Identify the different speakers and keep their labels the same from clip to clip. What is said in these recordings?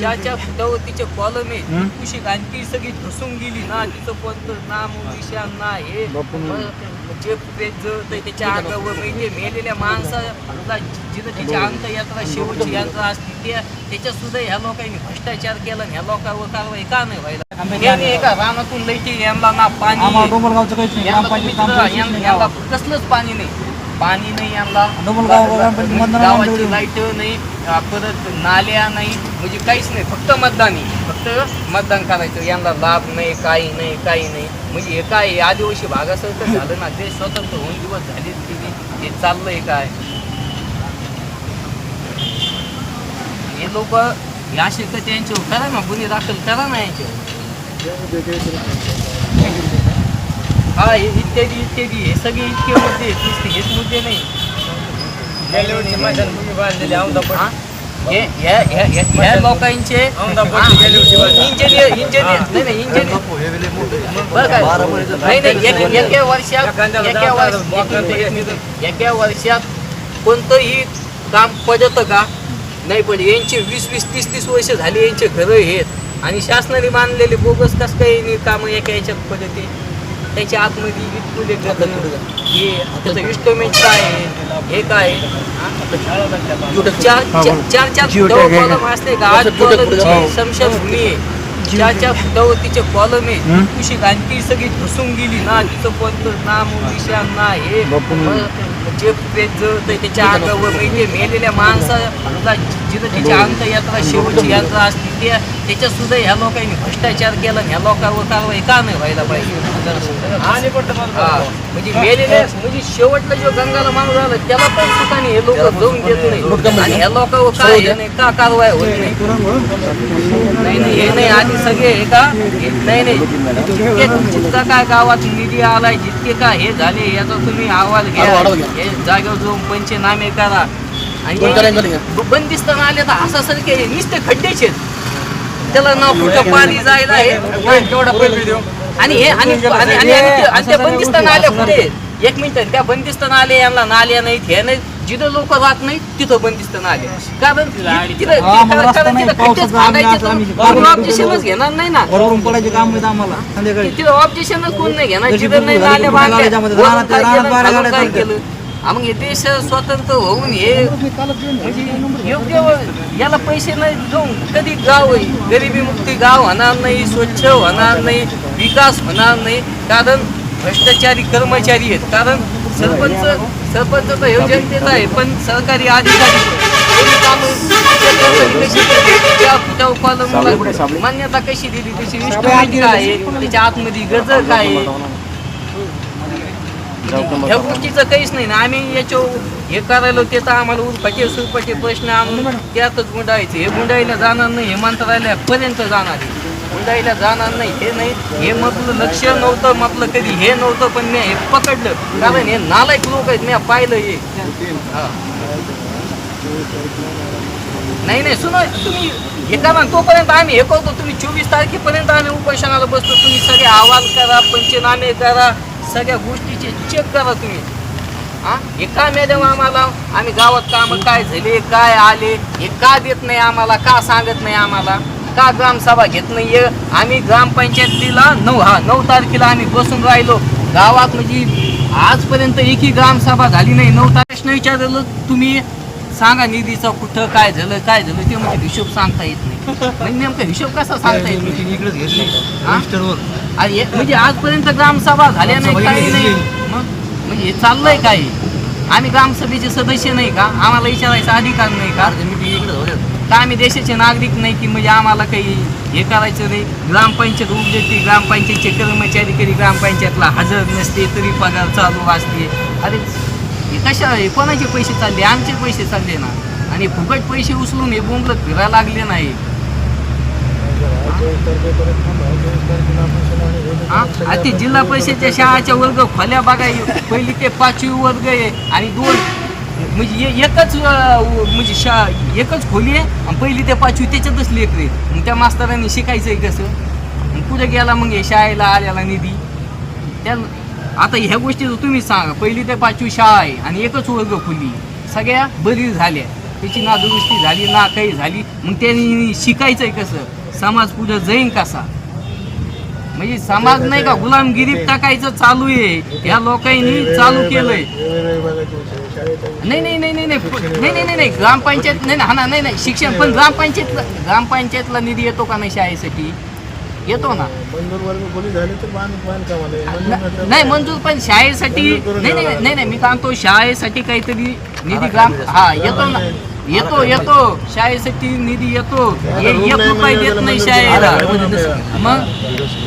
Speaker 1: ज्याच्या फुटावरतीचे कॉलम आहे
Speaker 2: हं?
Speaker 1: कुशी आणखी सगळी धसून गेली. ना तिचं कोणतं नाम निशान ना हे जे पेज त्याच्या अंगावर म्हणजे मेलेल्या माणसाला जिथं तिची अंत यात्रा शेवटची यात्रा असते त्या त्याच्यात सुद्धा ह्या लोकांनी भ्रष्टाचार केला आणि ह्या लोकांवर कारवाई का नाही व्हायला? हे नाही का रानातून लईटी यांना ना पाणी यांना. कसलंच पाणी नाही. पाणी नाही
Speaker 2: मतदान
Speaker 1: गावाची. लाइट नाही परत नाल्या नाही म्हणजे काहीच नाही फक्त मतदानी फक्त मतदान करायचं. यांना लाभ नाही काही नाही काही नाही. म्हणजे हे काय आदिवासी भागासारखं झालं ना देश स्वतंत्र होऊन दिवस झाले हे चाललंय काय? हे लोक या शिकत यांच्यावर करा ना गुन्हे दाखल करा ना यांच्यावर. हा हे इत्यादी इत्यादी. हे सगळे इतके मुद्दे आहेत. नुसते हेच मुद्दे नाही. हा? हे- हे- हे- हे- ह्या लोकांचे इंजिनियर इंजिनियर नाही नाही इंजिनियर बरं काय नाही नाही एक- एका वर्षात एका वर्षात एका वर्षात कोणतंही काम पडतं का? नाही पण यांचे वीस वीस तीस तीस वर्ष झाली यांचे घरं आहेत. आणि शासनाने बांधलेले बोगस कस काही कामं एका याच्यात पद्धती त्याच्या आतमध्ये इतकुले हे त्याचं इन्स्ट्रुमेंट काय आहे? हे काय? चार चार- चार चार फुटावर कॉलम असते का? आठ कॉलमची समशनभूमी आहे. ज्याच्या फुटावरतीचे कॉलम आहे? कुशी आणखी सगळी धसून गेली. ना तिचं कोणतं नाम निशान ना हे. जे पेज जळतंय त्याच्या अंगावर म्हणजे मेलेल्या माणसाला जिथं तिची अंत यात्रा शेवटची यात्रा असते त्या त्याच्यात सुद्धा ह्या लोकांनी भ्रष्टाचार केला ह्या लोकांवर कारवाई का नाही व्हायला पाहिजे? म्हणजे मेलेल्या म्हणजे शेवटला जो गंगाला माणूस आला त्याला पण सुखाने हे लोक जाऊन देत नाही. आणि ह्या लोकांवर काय हे नाही का कारवाई होत नाही? नाही नाही हे नाही आधी सगळे हे का? नाही नाही. जितके काय गावात निधी आलाय जितके काय हे झाले याचा तुम्ही अहवाल घ्या. हे जागेवर जाऊन पंचनामे करा. आणि ब- बंदिस्त आले तर असं सारखे नुसते खड्डेच आहेत. त्याला ना कुठं पाणी जायला हे आणि हे आणि आणि- आणि आणि ते- आणि त्या बंदिस्त नाल्या कुठे? एक मिनिट. त्या बंदिस्त नाले यांना नाल्या नाहीत हे नाही जिथं लोक राहत नाही तिथं बंदिस्त नाले कारण तिथं ऑब्जेक्शनच घेणार नाही ना? तिथं ऑब्जेक्शनच कोण नाही घेणार? जिथं नाही नाल्या बांधल्या काय केलं, मग हे देश स्वतंत्र होऊन हे म्हणजे योग्य व- याला पैसे नाही देऊन कधी गाव आहे? गरिबी मुक्ती गाव होणार नाही स्वच्छ होणार नाही विकास होणार नाही. कारण भ्रष्टाचारी कर्मचारी आहेत. कारण सरपंच सरपंच तर हे जनतेचा आहे पण सरकारी अधिकारी मान्यता कशी दिली? त्याची काय आहे? त्याच्या आतमध्ये गजर काय आहे? ह्या गोष्टीचं काहीच नाही ना. आम्ही याच्यावर हे करायला ते तर आम्हाला उरपाटे सुरपाटे प्रश्न आणून त्यातच गुंडायचे हे गुंडाईला जाणार नाही हे मंत्रालयापर्यंत जाणार आहे. गुंडाईला जाणार नाही हे नाही. हे म्हटलं लक्ष नव्हतं म्हटलं कधी हे नव्हतं पण मी हे पकडलं. कारण हे नालायक लोक आहेत मी पाहिलं हे. हा. नाही नाही सुनो तुम्ही हे करा. तोपर्यंत आम्ही हे करतो. तुम्ही चोवीस तारखेपर्यंत आम्ही उपोषणाला बसतो. तुम्ही सगळे अहवाल करा पंचनामे करा. सगळ्या गोष्टीचे चेक करा तुम्ही. हा? हे का मॅडम आम्हाला? आम्ही गावात काम काय झाले काय आले? हे का देत नाही आम्हाला? का सांगत नाही आम्हाला? का ग्रामसभा घेत नाही आम्ही ग्रामपंचायतीला नऊ हा नऊ तारखेला आम्ही बसून राहिलो. गावात म्हणजे आजपर्यंत एकही ग्रामसभा झाली नाही. नऊ तारखेला विचारलं तुम्ही? सांगा निधीचं कुठं काय झालं काय झालं ते म्हणजे हिशोब सांगता येत नाही. म्हणजे नेमका हिशोब कसा सांगता येत नाही?
Speaker 2: इकडेच घेतली
Speaker 1: हा?
Speaker 2: रजिस्टरवर.
Speaker 1: आणि हे- म्हणजे आजपर्यंत ग्रामसभा झाल्या नाही काही नाही. मग? म्हणजे हे चाललंय काय आम्ही ग्रामसभेचे सदस्य नाही का? आम्हाला विचारायचा अधिकार नाही का?
Speaker 2: इकडे
Speaker 1: का आम्ही देशाचे नागरिक नाही की म्हणजे आम्हाला काही हे करायचं नाही? ग्रामपंचायत उद्योगती ग्रामपंचायतचे कर्मचारी कधी ग्रामपंचायतला हजर नसते तरी पगार चालू असते. अरे हे कशा हे कोणाचे पैसे चालले? आमचे पैसे चालले ना. आणि फुकट पैसे उचलून हे बोंबलत फिरायला लागले नाही. हा? ते जिल्हा परिषदच्या शाळाच्या वर्ग खोल्या बघा पहिली ते पाचवी वर्ग आहे आणि दोन. म्हणजे एकच म्हणजे शा एकच खोली आहे आणि पहिली ते पाचवी त्याच्यातच लेकरे मग त्या मास्तरांनी शिकायचं आहे कसं? मग कुठे गेला मग हे शाळेला आलेला निधी. त्या आता ह्या गोष्टी तुम्ही सांगा पहिली ते पाचवी शाळा आहे आणि एकच वर्ग खुली. सगळ्या बरी झाल्या. त्याची ना दुरुस्ती झाली ना काही झाली. मग त्यांनी शिकायचंय कसं? समाज पुढे जाईन कसा? म्हणजे समाज नाही का गुलामगिरीत टाकायचं चालू आहे. या लोकांनी चालू केलंय. नाही नाही नाही नाही नाही. नाही नाही नाही नाही. ग्रामपंचायत नाही ना हा ना नाही नाही. शिक्षण पण ग्रामपंचायत ग्रामपंचायतला निधी येतो का नाही शाळेसाठी? येतो ना.
Speaker 3: मंजूर झाली तर बांध
Speaker 1: नाही मंजूर पण शाळेसाठी नाही नाही नाही नाही मी म्हणतो शाळेसाठी काहीतरी निधी ग्राम हा येतो ना. येतो येतो. शाळेसाठी निधी येतो. हे एक रुपये देत नाही शाळेला. मग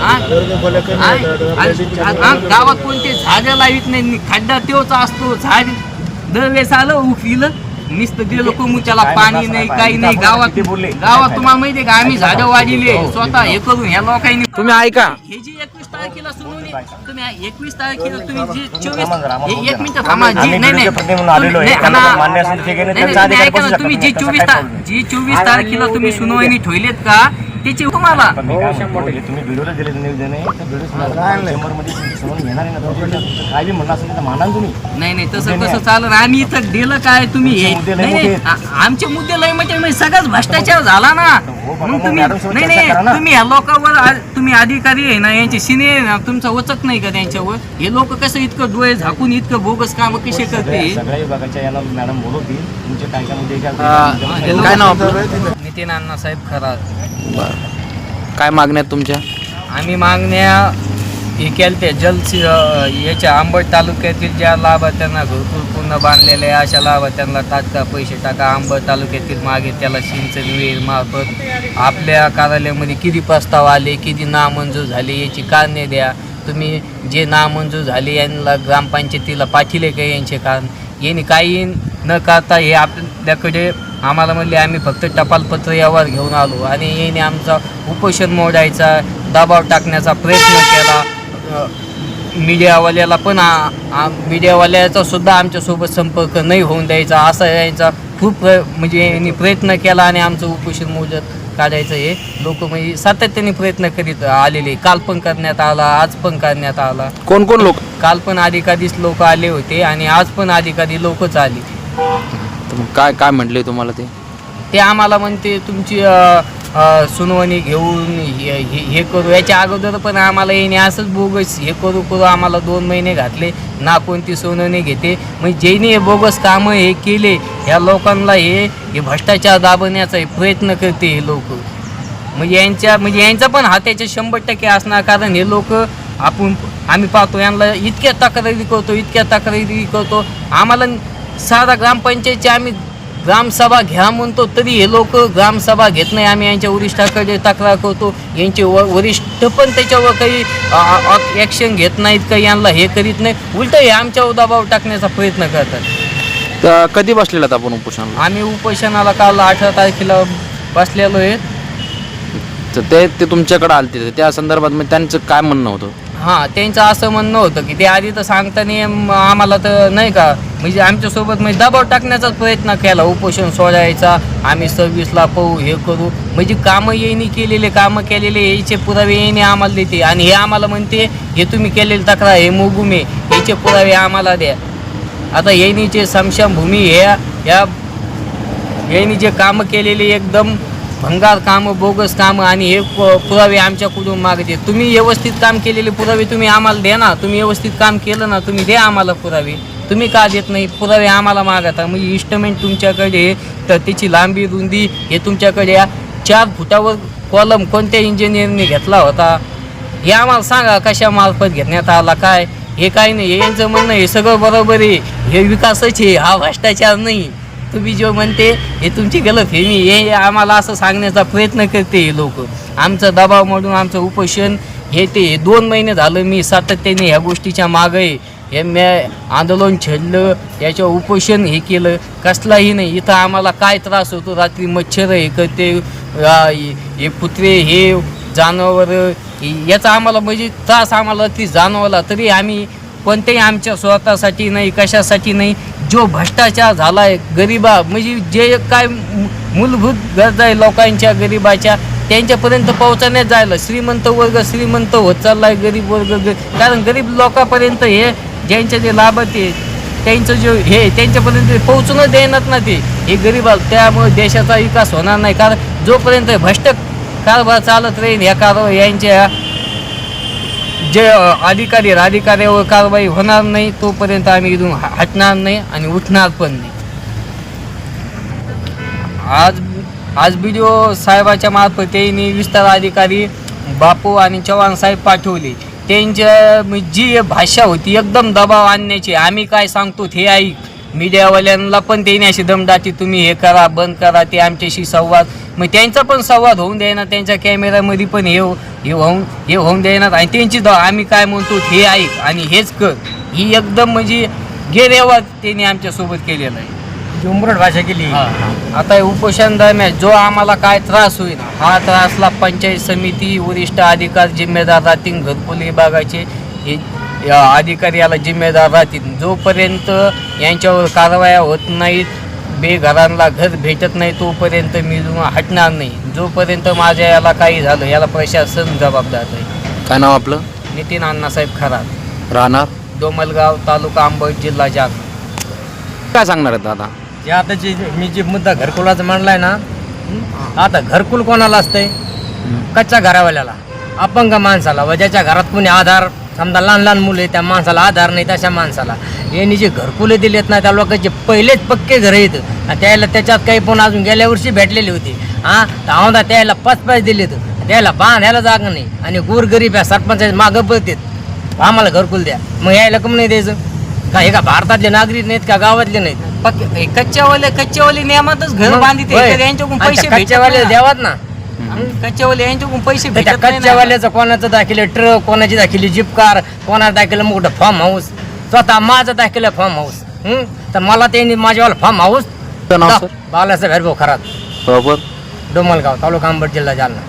Speaker 1: हा?
Speaker 3: कमी
Speaker 1: गावात कोणते झाडं लावित नाही. खड्डा तेवच असतो. झाड दरवेळेस आलं उफिलं. नुसतं दिलं कोमू त्याला पाणी नाही काही नाही गावात गावात तुम्हाला माहितीये का? आम्ही झाडं वाढिले स्वतः हे करून ह्या लोकांनी
Speaker 4: तुम्ही ऐका.
Speaker 1: हे जी एकवीस तारखेला सुनावणी तुम्ही एकवीस तारखेला तुम्ही जी चोवीस हे एक मिनिट थांबा जी नाही. नाही हा,
Speaker 5: अधिकारी
Speaker 1: ऐका ना. तुम्ही जी चोवीस ता- जी चोवीस तारखेला तुम्ही सुनावणी ठेवलेत का त्याची तुम्हाला
Speaker 5: पण मी काय म्हणतो, हे तुम्ही व्हिडिओला दिले निवेदन आहे त्या व्हिडिओ चेंबरमध्ये समोर घेणार आहे ना तर तुमचं काय बी म्हणणं असेल तर माना ना तुम्ही.
Speaker 1: नाही नाही तसं कसं चाललं आम्ही इथं दिलं काय तुम्ही? हे
Speaker 5: तुमचे मुद्दे लय
Speaker 1: नाही नाही
Speaker 5: मोठे
Speaker 1: आ- आमचे मुद्दे लय म्हणजे म्हणजे सगळंच भ्रष्टाचार झाला ना.
Speaker 5: हो बाबा,
Speaker 1: मग
Speaker 5: मग
Speaker 1: तुम्ही
Speaker 5: मॅडम सोबत
Speaker 1: नाही
Speaker 5: चर्चा करा
Speaker 1: नाही. तुम्ही या लोकांवर आ- तुम्ही अधिकारी आहे ना यांचे सिनियर आहे ना तुमचा वचक नाही का त्यांच्यावर? हे लोक कसं इतकं डोळे झाकून इतकं बोगस काम कसे करते
Speaker 5: सगळ्या सगळ्या विभागाच्या याला मॅडम बोलवतील तुमचे काय काय मुद्दे काय
Speaker 4: अं, काय नाव आपलं?
Speaker 1: नितीन अण्णासाहेब खरात.
Speaker 4: काय मागण्या आहेत तुमच्या?
Speaker 1: आम्ही मागण्या हे केलत्या जल याच्या आंबट तालुक्यातील ज्या लाभार्थ्यांना घरकुल पूर्ण बांधलेले आहे अशा लाभार्थ्यांना तात्काळ पैसे टाका. आंबट तालुक्यातील मागे त्याला सिंचन विहीर मार्फत आपल्या कार्यालयामध्ये किती प्रस्ताव आले किती नामंजूर झाले याची कारणे द्या. तुम्ही जे नामंजूर झाले यांना ग्रामपंचायतीला पाठिले का यांचे कारण? यांनी काही न करता हे आपल्याकडे आम्हाला म्हणले आम्ही फक्त टपालपत्र यावर घेऊन आलो. आणि याने आमचा उपोषण मोडायचा दबाव टाकण्याचा प्रयत्न केला. मीडियावाल्याला पण मीडियावाल्याचा सुद्धा आमच्यासोबत संपर्क नाही होऊन द्यायचा असा यांचा खूप प्र म्हणजे यांनी प्रयत्न केला आणि आमचं उपोषण मोजत काढायचं हे. लोक म्हणजे सातत्याने प्रयत्न करीत आलेले काल पण करण्यात आला आज पण करण्यात आला.
Speaker 4: कोण कोण लोक?
Speaker 1: काल पण अधिकाधीच लोक आले होते आणि आज पण अधिकाधी लोकच आली.
Speaker 4: तर मग काय काय म्हटले तुम्हाला ते?
Speaker 1: ते आम्हाला म्हणते तुमची अ, अ, सुनावणी घेऊन हे हे- हे करू. याच्या अगोदर पण आम्हाला येणे असंच बोगस हे करू करू आम्हाला दोन महिने घातले. ना कोणती सुनावणी घेते. म्हणजे ज्यांनी हे बोगस कामं हे केले ह्या लोकांना हे हे भ्रष्टाचार दाबण्याचा हे प्रयत्न करते हे लोक. म्हणजे यांच्या म्हणजे यांचा पण हात्याच्या शंभर टक्के असणार कारण हे लोक आपण आम्ही पाहतो यांना इतक्या तक्रारी करतो इतक्या तक्रारी करतो. आम्हाला साधा ग्रामपंचायतची आम्ही ग्रामसभा घ्या म्हणतो तरी हे लोक ग्रामसभा घेत नाही. आम्ही यांच्या वरिष्ठाकडे तक्रार करतो. यांचे व वरिष्ठ पण त्याच्यावर काही ॲक्शन घेत नाहीत काही यांना हे करीत नाही. उलट हे आमच्यावर दबाव टाकण्याचा प्रयत्न करतात.
Speaker 4: तर कधी बसलेलात आपण उपोषणाला?
Speaker 1: आम्ही उपोषणाला काल अठरा तारखेला बसलेलो आहे.
Speaker 4: तर ते ते तुमच्याकडे आलते. त्या संदर्भात मग त्यांचं काय म्हणणं होतं?
Speaker 1: हां त्यांचं असं म्हणणं होतं की ते आधी तर सांगताना आम्हाला तर नाही का म्हणजे आमच्यासोबत म्हणजे दबाव टाकण्याचाच प्रयत्न केला उपोषण सोडायचा आम्ही सव्वीसला पाहू हे करू. म्हणजे कामं येईनी केलेले कामं केलेले याचे पुरावे येईने आम्हाला देते. आणि हे आम्हाला म्हणते हे तुम्ही केलेली तक्रार हे मोगुमे याचे पुरावे आम्हाला द्या. आता येणीचे समशामभूमी ह्या या येणी जे कामं केलेले एकदम भंगार कामं बोगस कामं आणि हे प- पुरावे आमच्याकडून मागते तुम्ही व्यवस्थित काम केलेले पुरावे तुम्ही आम्हाला द्या ना. तुम्ही व्यवस्थित काम केलं ना तुम्ही द्या आम्हाला पुरावे. तुम्ही का देत नाही? पुरावे आम्हाला मागता म्हणजे इन्स्ट्रुमेंट तुमच्याकडे तर त्याची लांबी रुंदी हे तुमच्याकडे चार फुटावर कॉलम कोणत्या इंजिनियरने घेतला होता? हे आम्हाला सांगा कशा मार्फत घेण्यात आला काय? हे काय नाही. यांचं म्हणणं हे सगळं बरोबर आहे. हे विकासच आहे. हा भ्रष्टाचार नाही. तुम्ही जो म्हणते हे तुमची गलतफहमी हे आम्हाला असं सांगण्याचा प्रयत्न करते हे लोक. आमचा दबाव म्हणून आमचं उपोषण हे ते हे दोन महिने झालं मी सातत्याने ह्या गोष्टीच्या मागं आहे. हे मी आंदोलन छेडलं याच्या उपोषण हे केलं. कसलाही नाही इथं आम्हाला काय त्रास होतो रात्री मच्छर हे करते हे हे कुत्रे हे जनावर याचा आम्हाला म्हणजे त्रास आम्हाला ती जाणवला तरी आम्ही कोणत्याही आमच्या स्वतःसाठी नाही कशासाठी नाही जो भ्रष्टाचार झाला आहे गरिबा म्हणजे जे काय मूलभूत गरजा आहे लोकांच्या गरिबाच्या त्यांच्यापर्यंत पोहोचण्यात जायला श्रीमंत वर्ग श्रीमंत होत चालला आहे गरीब वर्ग कारण गरीब लोकांपर्यंत हे ज्यांचे जे लाभार्थी आहेत त्यांचं जे हे त्यांच्यापर्यंत ते पोहोचूनच देणार ना ते. हे गरीब त्यामुळे देशाचा विकास होणार नाही. कारण जोपर्यंत भ्रष्ट कारभार चालत राहील ह्या कारभार यांच्या जे अधिकारी राधिकाऱ्यावर अधिकाऱ्यावर कारवाई होणार नाही तोपर्यंत आम्ही इथून हटणार नाही आणि उठणार पण नाही. आज आज बी डी ओ साहेबाच्या मार्फत त्यांनी विस्तार अधिकारी बापू आणि चव्हाण साहेब पाठवले. त्यांच्या जी भाषा होती एकदम दबाव आणण्याची. आम्ही काय सांगतो हे ऐक. मीडियावाल्यांना पण त्यांनी अशी दमदाटी तुम्ही हे करा बंद करा ते आमच्याशी संवाद. मग त्यांचा पण संवाद होऊन द्यायना त्यांच्या कॅमेऱ्यामध्ये पण हे हो- हे होऊन हे होऊन द्यायना आणि त्यांची द- आम्ही काय म्हणतो हे ऐक आणि हेच कर. ही एकदम म्हणजे गेरेवा त्यांनी आमच्यासोबत केलेला आहे.
Speaker 2: उमरट भाषा केली.
Speaker 1: आता उपोषण दरम्यान जो आम्हाला काय त्रास होईल हा त्रासला पंचायत समिती वरिष्ठ अधिकारी जिम्मेदार राहतील घरकुल विभागाचे. हे या अधिकारी याला जिम्मेदार राहतील. जोपर्यंत यांच्यावर कारवाया होत नाहीत बेघरांना घर भेटत नाही तोपर्यंत मी हटणार नाही. जोपर्यंत माझ्या याला काही झालं याला प्रशासन जबाबदार आहे.
Speaker 4: काय नाव आपलं?
Speaker 1: नितीन अण्णासाहेब खरात.
Speaker 4: राहणार?
Speaker 1: डोमलगाव तालुका अंबड जिल्हा जाग
Speaker 4: काय सांगणार आहेत दादा?
Speaker 2: जे आता जे मी जे मुद्दा घरकुलाचा मांडलाय ना आता घरकुल कोणाला असतंय? कच्च्या घरावाल्याला अपंग माणसाला व ज्याच्या घरात कोणी आधार समजा लहान लहान मुलं त्या माणसाला आधार नाही तशा माणसाला. यांनी जे घरकुले दिलेत ना त्या लोकांचे पहिलेच पक्के घर आहेत. आणि त्याला त्याच्यात काही पण अजून गेल्या वर्षी भेटलेले होते. हां तर औंधा त्याला पाच पाच दिलेत. त्याला बांधायला जागा नाही. आणि गोरगरीब या सरपंचाच्या मागं पळतेत. आम्हाला घरकुल द्या. मग यायला कम नाही द्यायचं. का हे का भारतातले नागरिक नाहीत का गावातले नाहीत?
Speaker 1: पक्के कच्च्यावाले कच्च्यावाले नियमातच घर बांधित. यांच्याकडून पैसे
Speaker 2: कच्च्यावाले द्यावात ना.
Speaker 1: कच्च्यावाले यांच्याकडून पैसे
Speaker 2: त्याच्या
Speaker 1: भेटत नाही ना.
Speaker 2: कच्च्यावाल्याचं कोणाचं दाखिले ट्रक कोणाची दाखिली जिप कार कोणाचं दाखिलं मोठं फार्म हाऊस स्वतः माझं दाखिलं फार्म हाऊस हं? तर मला त्यांनी माझ्यावाला फार्म हाऊस
Speaker 4: नाव सर
Speaker 2: बालासाहेब हरभाऊ खरात.
Speaker 4: बरोबर
Speaker 2: डोमलगाव तालुका अंबड जिल्हा जालना.